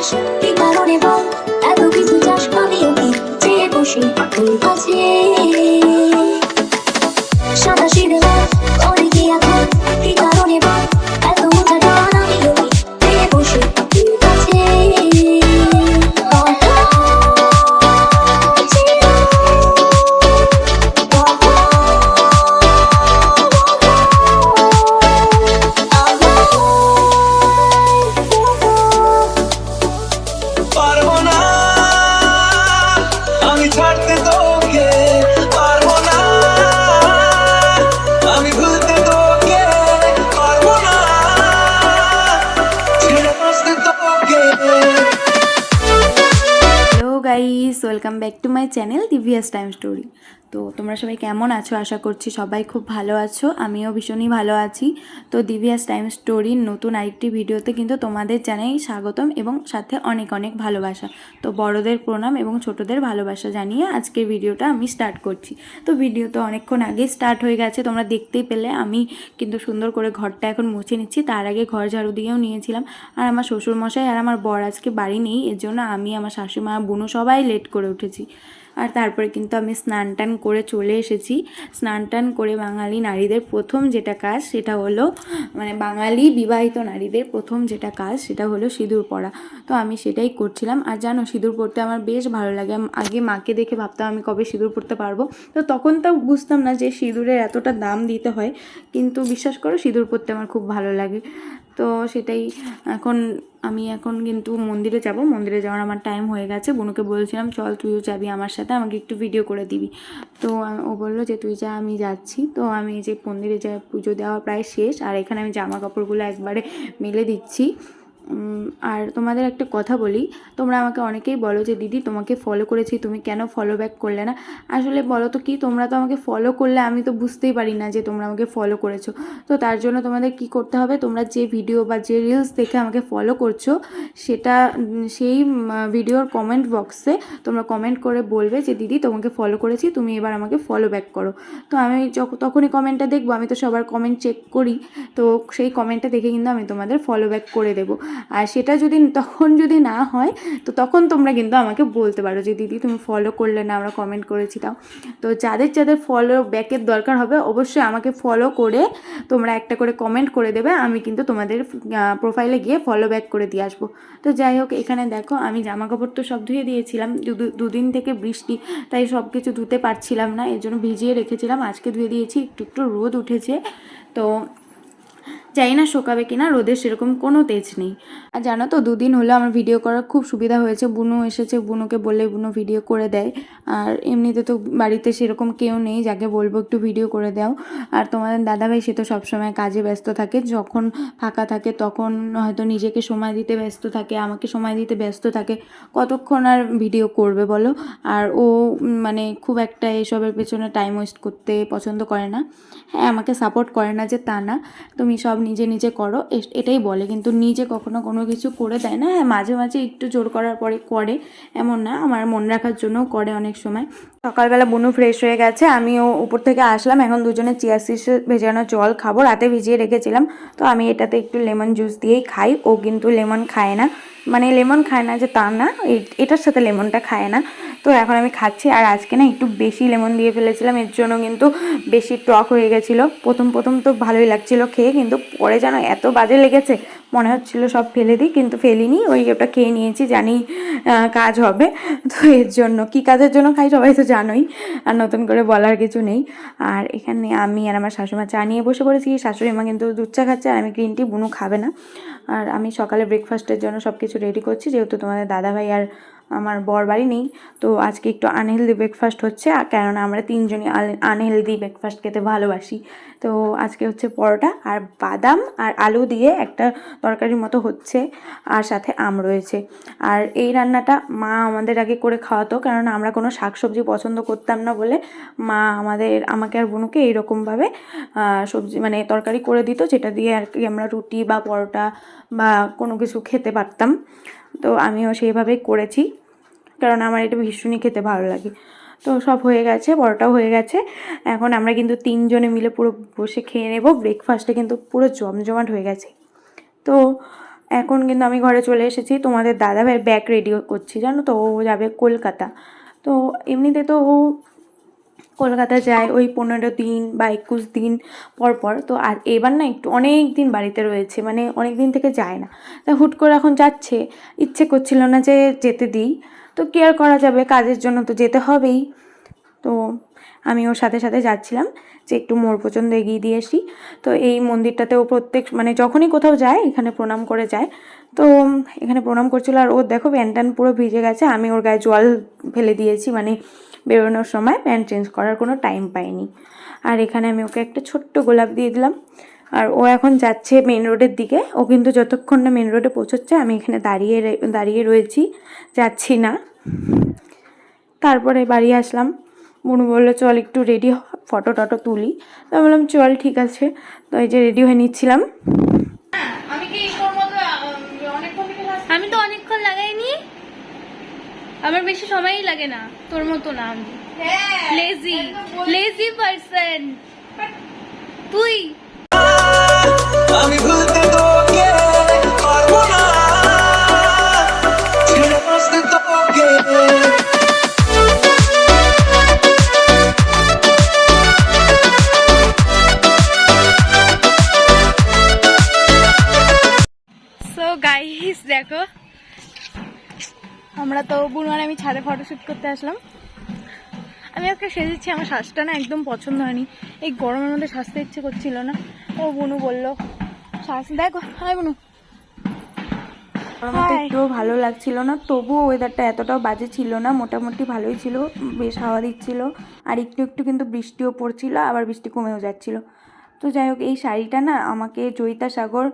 Josh. Welcome back to my channel দিভিয়াস time story তো তোমরা সবাই কেমন আছো? আশা করছি সবাই খুব ভালো আছো। আমিও ভীষণই ভালো আছি। তো দিভিয়াস টাইম স্টোরির নতুন আরেকটি ভিডিওতে কিন্তু তোমাদের জানাই স্বাগতম এবং সাথে অনেক অনেক ভালোবাসা। তো বড়দের প্রণাম এবং ছোটদের ভালোবাসা জানিয়ে আজকের ভিডিওটা আমি স্টার্ট করছি। তো ভিডিও তো অনেকক্ষণ আগে স্টার্ট হয়ে গেছে, তোমরা দেখতেই পেলে। আমি কিন্তু সুন্দর করে ঘরটা এখন মুছে নিচ্ছি। তার আগে ঘর ঝাড়ু দিয়েও নিয়েছিলাম। আর আমার শ্বশুরমশাই আর আমার বর আজকে বাড়ি নেই, এর জন্য আমি, আমার শাশুমা বুনু সবাই লেট করে উঠেছি। আর তারপরে কিন্তু আমি স্নান টান করে চলে এসেছি। স্নান টান করে বাঙালি নারীদের প্রথম যেটা কাজ সেটা হলো মানে বাঙালি বিবাহিত নারীদের প্রথম যেটা কাজ সেটা হলো সিঁদুর পরা। তো আমি সেটাই করছিলাম। আর জানো, সিঁদুর পরতে আমার বেশ ভালো লাগে। আগে মাকে দেখে ভাবতাম আমি কবে সিঁদুর পরতে পারব। তো তখন তো বুঝতাম না যে সিঁদুরের এতটা দাম দিতে হয়। কিন্তু বিশ্বাস করো, সিঁদুর পরতে আমার খুব ভালো লাগে। তো সেটাই এখন আমি এখন কিন্তু মন্দিরে যাব। মন্দিরে যাওয়ার আমার টাইম হয়ে গেছে। বনুকে বলছিলাম, চল তুইও যাবি আমার সাথে, আমাকে একটু ভিডিও করে দিবি। তো ও বলল যে, তুই যা, আমি যাচ্ছি। তো আমি যে মন্দিরে যা পুজো দেওয়া প্রায় শেষ, আর এখানে আমি জামা কাপড়গুলো একবারে মেলে দিচ্ছি। আর তোমাদের একটা কথা বলি, তোমরা আমাকে অনেকেই বলো যে, দিদি, তোমাকে ফলো করেছি, তুমি কেন ফলো ব্যাক করলে না? আসলে বলো তো কি, তোমরা তো আমাকে ফলো করলে আমি তো বুঝতেই পারি না যে, তোমরা আমাকে ফলো করেছ। তো তার জন্য তোমাদের কি করতে হবে, তোমরা যে ভিডিও বা যে রিলস দেখে আমাকে ফলো করছ, সেটা সেই ভিডিওর কমেন্ট বক্সে তোমরা কমেন্ট করে বলবে যে, দিদি, তোমাকে ফলো করেছি, তুমি এবার আমাকে ফলো ব্যাক করো। তো আমি তখনই কমেন্টটা দেখব, আমি তো সবার কমেন্ট চেক করি, তো সেই কমেন্টটা দেখে কিন্তু আমি তোমাদের ফলো ব্যাক করে দেবো। আর সেটা যদি তখন যদি না হয়, তো তখন তোমরা কিন্তু আমাকে বলতে পারো যে, দিদি, তুমি ফলো করলে না, আমরা কমেন্ট করেছি, তাও। তো যাদের যাদের ফলো ব্যাকের দরকার হবে, অবশ্যই আমাকে ফলো করে তোমরা একটা করে কমেন্ট করে দেবে, আমি কিন্তু তোমাদের প্রোফাইলে গিয়ে ফলো ব্যাক করে দিয়ে আসব। তো যাই হোক, এখানে দেখো, আমি জামা কাপড় তো সব ধুয়ে দিয়েছিলাম দুদিন থেকে বৃষ্টি, তাই সব কিছু ধুতে পারছিলাম না, এর জন্য ভিজিয়ে রেখেছিলাম, আজকে ধুয়ে দিয়েছি, একটু একটু রোদ উঠেছে। তো জানি না শোকাবে কিনা, রোদের সেরকম কোনো তেজ নেই। আর জানো তো, দুদিন হলো আমার ভিডিও করার খুব সুবিধা হয়েছে। বুনু এসেছে, বুনুকে বললে বুনু ভিডিও করে দেয়। আর এমনিতে তো বাড়িতে সেরকম কেউ নেই, যাকে বলব একটু ভিডিও করে দাও। আর তোমাদের দাদাভাই, সে তো সবসময় কাজে ব্যস্ত থাকে। যখন ফাঁকা থাকে, তখন হয়তো নিজেকে সময় দিতে ব্যস্ত থাকে, আমাকে সময় দিতে ব্যস্ত থাকে। কতক্ষণ আর ভিডিও করবে বলো? আর ও মানে খুব একটা এসবের পেছনে টাইম ওয়েস্ট করতে পছন্দ করে না। হ্যাঁ আমাকে সাপোর্ট করে না যে তা না। তুমি সব নিজে নিজে করো এটাই বলে। কিন্তু নিজে কখনো কোনো কিছু করে দেয় না। হ্যাঁ মাঝে মাঝে একটু জোর করার পরে করে, এমন না। আমার মন রাখার জন্যও করে অনেক সময়। সকালবেলা বনু ফ্রেশ হয়ে গেছে, আমিও উপর থেকে আসলাম। এখন দুজনে চিয়া সিস ভেজানো জল খাব। রাতে ভিজিয়ে রেখেছিলাম। তো আমি এটাতে একটু লেমন জুস দিয়েই খাই। ও কিন্তু লেমন খায় না। মানে লেমন খায় না, যে তা না এটার সাথে লেমনটা খায় না। তো এখন আমি খাচ্ছি, আর আজকে না একটু বেশি লেমন দিয়ে ফেলেছিলাম, এর জন্য কিন্তু বেশি টক হয়ে গেছিল। প্রথম প্রথম তো ভালোই লাগছিল খেয়ে, কিন্তু পরে যেন এত বাজে লেগেছে, মনে হচ্ছিল সব ফেলে দিই, কিন্তু ফেলিনি। ওই ওটা খেয়ে নিয়েছি, জানি কাজ হবে। তো এর জন্য, কি কাজের জন্য খাই সবাই তো জানোই, আর নতুন করে বলার কিছু নেই। আর এখানে আমি আর আমার শাশুমা চা নিয়ে বসে পড়েছি। শাশুড়ি মা কিন্তু দুধ চা খাচ্ছে, আর আমি গ্রিন টি বুনু খাবে না। আর আমি সকালে ব্রেকফাস্টের জন্য সব কিছু রেডি করছি, যেহেতু তোমাদের দাদাভাই আর আমার বর বাড়ি নেই। তো আজকে একটু আনহেলদি ব্রেকফাস্ট হচ্ছে। কেননা আমরা তিনজনই আনহেলদি ব্রেকফাস্ট খেতে ভালোবাসি। তো আজকে হচ্ছে পরোটা আর বাদাম আর আলু দিয়ে একটা তরকারির মতো হচ্ছে আর সাথে আম রয়েছে। আর এই রান্নাটা মা আমাদের আগে করে খাওয়াতো। কেননা আমরা কোনো শাকসবজি পছন্দ করতাম না বলে মা আমাদের, আমাকে আর বোনুকে এইরকমভাবে সবজি মানে তরকারি করে দিত। যেটা দিয়ে আর কি আমরা রুটি বা পরোটা বা কোনো কিছু খেতে পারতাম। তো আমিও সেইভাবেই করেছি। কারণ আমার এটা ভীষণই খেতে ভালো লাগে। তো সব হয়ে গেছে বড়টাও হয়ে গেছে। এখন আমরা কিন্তু তিনজনে মিলে পুরো বসে খেয়ে নেব। ব্রেকফাস্টে কিন্তু পুরো জমজমাট হয়ে গেছে। তো এখন কিন্তু আমি ঘরে চলে এসেছি। তোমাদের দাদা ভাইয়ের ব্যাগ রেডি করছি। জানো তো, ও যাবে কলকাতা। তো এমনিতে তো ও কলকাতা যায়, ওই পনেরো দিন বা একুশ দিন পর পর। তো আর এবার না একটু অনেক দিন বাড়িতে রয়েছে মানে অনেক দিন থেকে যায় না। তা হুট করে এখন যাচ্ছে, ইচ্ছে করছিল না যে যেতে দিই। তো কি আর করা যাবে, কাজের জন্য তো যেতে হবেই। তো আমি ওর সাথে সাথে যাচ্ছিলাম যে একটু মোর পছন্দ এগিয়ে দিয়ে আসি। তো এই মন্দিরটাতেও প্রত্যেক মানে যখনই কোথাও যায়, এখানে প্রণাম করে যায়। তো এখানে প্রণাম করছিল আর ওর দেখো প্যান্ট ট্যান্ট পুরো ভিজে গেছে, আমি ওর গায়ে জল ফেলে দিয়েছি মানে বেরোনোর সময় প্যান্ট চেঞ্জ করার কোনো টাইম পাইনি। আর এখানে আমি ওকে একটা ছোট্ট গোলাপ দিয়ে দিলাম। আর ও এখন যাচ্ছে মেন রোডের দিকে। ও কিন্তু যতক্ষণ না মেন রোডে পৌঁছচ্ছে, আমি এখানে দাঁড়িয়ে দাঁড়িয়ে রয়েছি, যাচ্ছি না। তারপরে বাড়ি আসলাম। বুনু বলল, চল একটু রেডি ফটো টটো তুলি। তো বললাম, চল, ঠিক আছে। তো এই যে রেডি হয়ে নিচ্ছিলাম আমি কি তোর মতো অনেকক্ষণ থেকে আমি তো অনেকক্ষণ লাগাইনি আমার বেশি সময়ই লাগে না তোর মতো না আমি। লেজি লেজি পারসন তুই? আমি ভুলতে তোকে পারব না। ছেড়ে বাঁচতে তোকে। দেখো আমরা তো বুনওয়ার আমি ছাদে ফটোশুট করতে আসলাম। আমি আজকে সেজেছি আমার শ্বাসটা না একদম পছন্দ হয়নি। এই গরমের মধ্যে সাজতে ইচ্ছে করছিল না। ও বুনু বলল শ্বাস দেখো হাই বুনু. একটুও ভালো লাগছিল না তবুও ওয়েদারটা এতটাও বাজে ছিল না মোটামুটি ভালোই ছিল বেশ হাওয়া দিচ্ছিল। আর একটু একটু কিন্তু বৃষ্টিও পড়ছিল আবার বৃষ্টি কমেও যাচ্ছিল। তো যাই হোক, এই শাড়িটা না আমাকে জয়িতা সাগর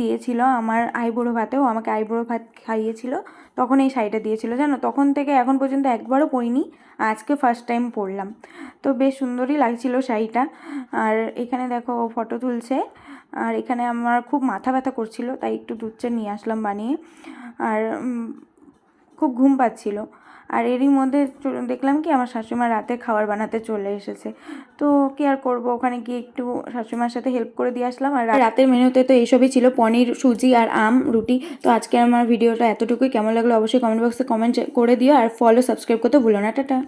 দিয়েছিল আমার আইবুড়ো ভাতেও, আমাকে আইবুড়ো ভাত খাইয়েছিল, তখন এই শাড়িটা দিয়েছিল, জানো? তখন থেকে এখন পর্যন্ত একবারও পরিনি, আজকে ফার্স্ট টাইম পরলাম। তো বেশ সুন্দরই লাগছিল শাড়িটা। আর এখানে দেখো ফটো তুলছে, আর এখানে আমার খুব মাথা ব্যথা করছিল, তাই একটু দুধ চা নিয়ে আসলাম বানিয়ে। আর খুব ঘুম পাচ্ছিল। আর এরই মধ্যে দেখলাম কি আমার শাশুড়িমা রাতে খাবার বানাতে চলে এসেছে। তো কি আর করব? ওখানে গিয়ে একটু শাশুড়িমার সাথে হেল্প করে দিয়ে আসলাম। আর রাতের মেনুতে তো এইসবই ছিল, পনির, সুজি আর আম, রুটি। তো আজকে আমার ভিডিওটা এতটুকুই। কেমন লাগল অবশ্যই কমেন্ট বক্সে কমেন্ট করে দিও। আর ফলো সাবস্ক্রাইব করতে ভুলো না। টাটা।